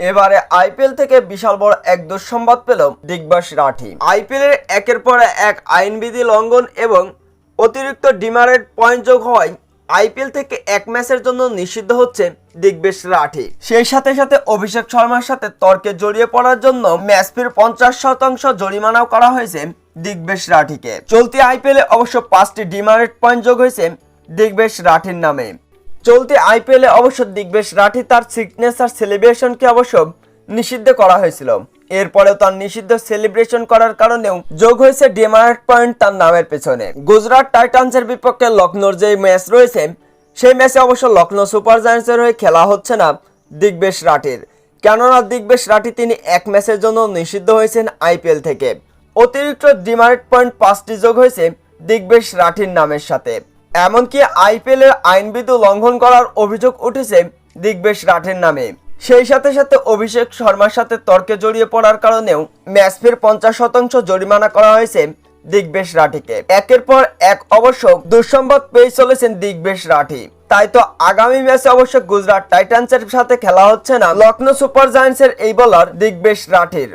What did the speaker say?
এবারে আইপিএল থেকে বিশাল বড় এক দুঃসংবাদ পেল দিগ্বাস রাঠি। আইপিএলের একের পর এক আইনবিধি লঙ্ঘন এবং অতিরিক্ত ডিমারেট পয়েন্ট যোগ হওয়ায় আইপিএল থেকে এক ম্যাচের জন্য নিষিদ্ধ হচ্ছে দিগ্বেশ রাঠি। সেই সাথে সাথে অভিষেক শর্মার সাথে তর্কে জড়িয়ে পড়ার জন্য ম্যাচ ফির পঞ্চাশ শতাংশ জরিমানাও করা হয়েছে দিগ্বেশ রাঠিকে। চলতি আইপিএলে অবশ্য পাঁচটি ডিমারেট পয়েন্ট যোগ হয়েছে দিগ্বেশ রাঠির নামে। চলতি আইপিএলে অবশ্য দিগ্বেশ রাঠি তার সিগনেচার সেলিব্রেশনকে অবশ্য নিষিদ্ধ করা হয়েছিল। এরপরেও তার নিষিদ্ধ সেলিব্রেশন করার কারণেও যোগ হয়েছে ডিমারেট পয়েন্ট তার নামের পেছনে। গুজরাট টাইটান্সের বিপক্ষে লখনৌর যে ম্যাচ রয়েছে, সেই ম্যাচে অবশ্য লখনৌ সুপার জায়ান্টসের হয়ে খেলা হচ্ছে না দিগ্বেশ রাঠির। কেননা দিগ্বেশ রাঠি তিনি এক ম্যাচের জন্য নিষিদ্ধ হয়েছেন আইপিএল থেকে। অতিরিক্ত ডিমারেট পয়েন্ট পাঁচটি যোগ হয়েছে দিগ্বেশ রাঠির নামের সাথে। এমনকি আইপিএল এর আইনবিধি লঙ্ঘন করার অভিযোগ উঠেছে দিগ্বেশ রাঠের নামে। সেই সাথে সাথে অভিষেক শর্মার সাথে তর্কে জড়িয়ে পড়ার কারণেও ম্যাচ ফির পঞ্চাশ শতাংশ জরিমানা করা হয়েছে দিগ্বেশ রাঠিকে। একের পর এক অবশ্য দুঃসংবাদ পেয়ে চলেছেন দিগ্বেশ রাঠি। তাই তো আগামী ম্যাচে অবশ্য গুজরাট টাইটান্সের সাথে খেলা হচ্ছে না লখনৌ সুপার জায়ান্টসের এই বলার দিগ্বেশ রাঠির।